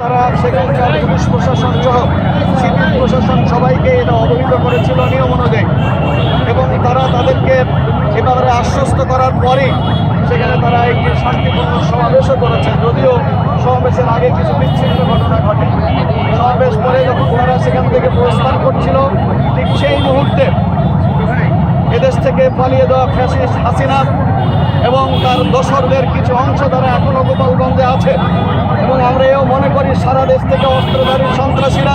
তারা সেখানকার পুলিশ প্রশাসন সহ সিভিল প্রশাসন সবাইকে এটা অবহিত করেছিল নিয়ম অনুযায়ী। এবং তারা তাদেরকে এবারে আশ্বস্ত করার পরেই সেখানে তারা একটি শান্তিপূর্ণ সমাবেশও করেছে। যদিও সমাবেশের আগে কিছু বিচ্ছিন্ন ঘটনা ঘটে। সমাবেশ পরে যখন তারা সেখান থেকে প্রস্থান করছিল, ঠিক সেই মুহূর্তে এদেশ থেকে পালিয়ে দেওয়া ফ্যাসিস্ট হাসিনা এবং তার দোসরদের কিছু অংশ তারা এখনও গোপালগঞ্জে আছে এবং আমরা এও মনে করি সারা দেশ থেকে অস্ত্রধারী সন্ত্রাসীরা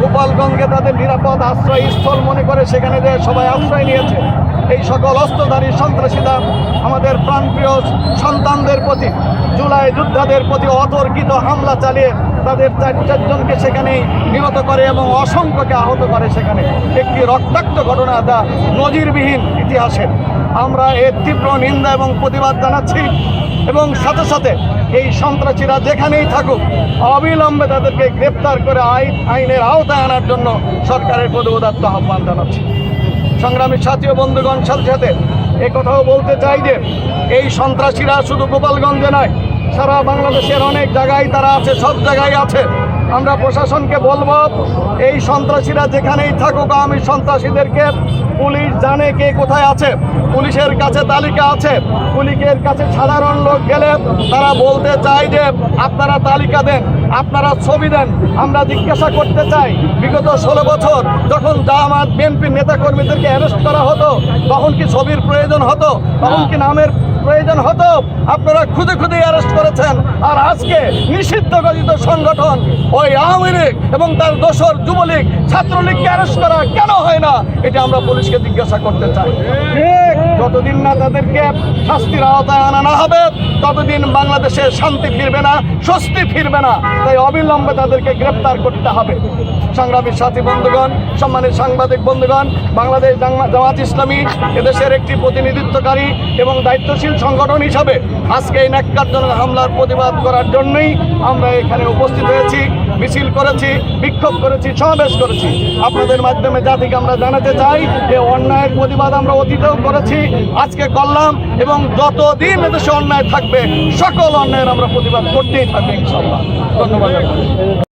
গোপালগঞ্জকে তাদের নিরাপদ আশ্রয় স্থল মনে করে সেখানে যে সবাই আশ্রয় নিয়েছে, এই সকল অস্ত্রধারী সন্ত্রাসীরা আমাদের প্রাণপ্রিয় সন্তানদের প্রতি, জুলাই যোদ্ধাদের প্রতি অতর্কিত হামলা চালিয়ে তাদের চার চারজনকে সেখানেই নিহত করে এবং অসংখ্যকে আহত করে সেখানে। একটি রক্তাক্ত ঘটনা তা নজিরবিহীন ইতিহাসের। আমরা এর তীব্র নিন্দা এবং প্রতিবাদ জানাচ্ছি এবং সাথে সাথে এই সন্ত্রাসীরা যেখানেই থাকুক, অবিলম্বে তাদেরকে গ্রেপ্তার করে আইন আইনের আওতায় আনার জন্য সরকারের প্রতি আহ্বান জানাচ্ছি। সংগ্রামী সাথী ও বন্ধুগণ, সাথে সাথে কথাও বলতে চাই যে, এই সন্ত্রাসীরা শুধু গোপালগঞ্জে নয়, সারা বাংলাদেশের অনেক জায়গায় তারা আছে, সব জায়গায় আছে। আমরা প্রশাসনকে বলব, এই সন্ত্রাসীরা যেখানেই থাকুক, আমি সন্ত্রাসীদেরকে পুলিশ জানে কে কোথায় আছে। পুলিশের কাছে তালিকা আছে। পুলিশের কাছে সাধারণ লোক গেলে তারা বলতে চায় যে, আপনারা তালিকা দেন, আপনারা ছবি দেন, আমরা জিজ্ঞাসা করতে চাই। বিগত ষোলো বছর যখন জামাত বিএনপির নেতাকর্মীদেরকে অ্যারেস্ট করা হতো, তখন কি ছবির প্রয়োজন হতো? তখন কি নামের প্রয়োজন হতো আপনারা খুদে খুদে অ্যারেস্ট করেছেন। আর আজকে নিষিদ্ধ ঘোষিত সংগঠন ওই আওয়ামী লীগ এবং তার দোসর যুবলীগ ছাত্রলীগকে অ্যারেস্ট করা কেন হয় না? এটা আমরা পুলিশকে জিজ্ঞাসা করতে চাই। যতদিন না তাদেরকে শাস্তির আওতায় আনা না হবে, ততদিন বাংলাদেশে শান্তি ফিরবে না, স্বস্তি ফিরবে না। তাই অবিলম্বে তাদেরকে গ্রেপ্তার করতে হবে। সংগ্রামী সাথী বন্ধুগণ, সম্মানিত সাংবাদিক বন্ধুগণ, বাংলাদেশ জামা- জামাত ইসলামী এদেশের একটি প্রতিনিধিত্বকারী এবং দায়িত্বশীল সংগঠন হিসাবে আজকে এই ন্যাক্কারজনক হামলার প্রতিবাদ করার জন্যই আমরা এখানে উপস্থিত হয়েছি, মিছিল করেছি, বিক্ষোভ করেছি, সমাবেশ করেছি। আপনাদের মাধ্যমে জাতিকে আমরা জানাতে চাই যে অন্যায়ের প্রতিবাদ আমরা অতীতেও করেছি, আজকে করলাম এবং যতদিন এদেশে অন্যায় থাকবে, সকল অন্যায়ের আমরা প্রতিবাদ করতেই থাকব ইনশাল্লাহ ধন্যবাদ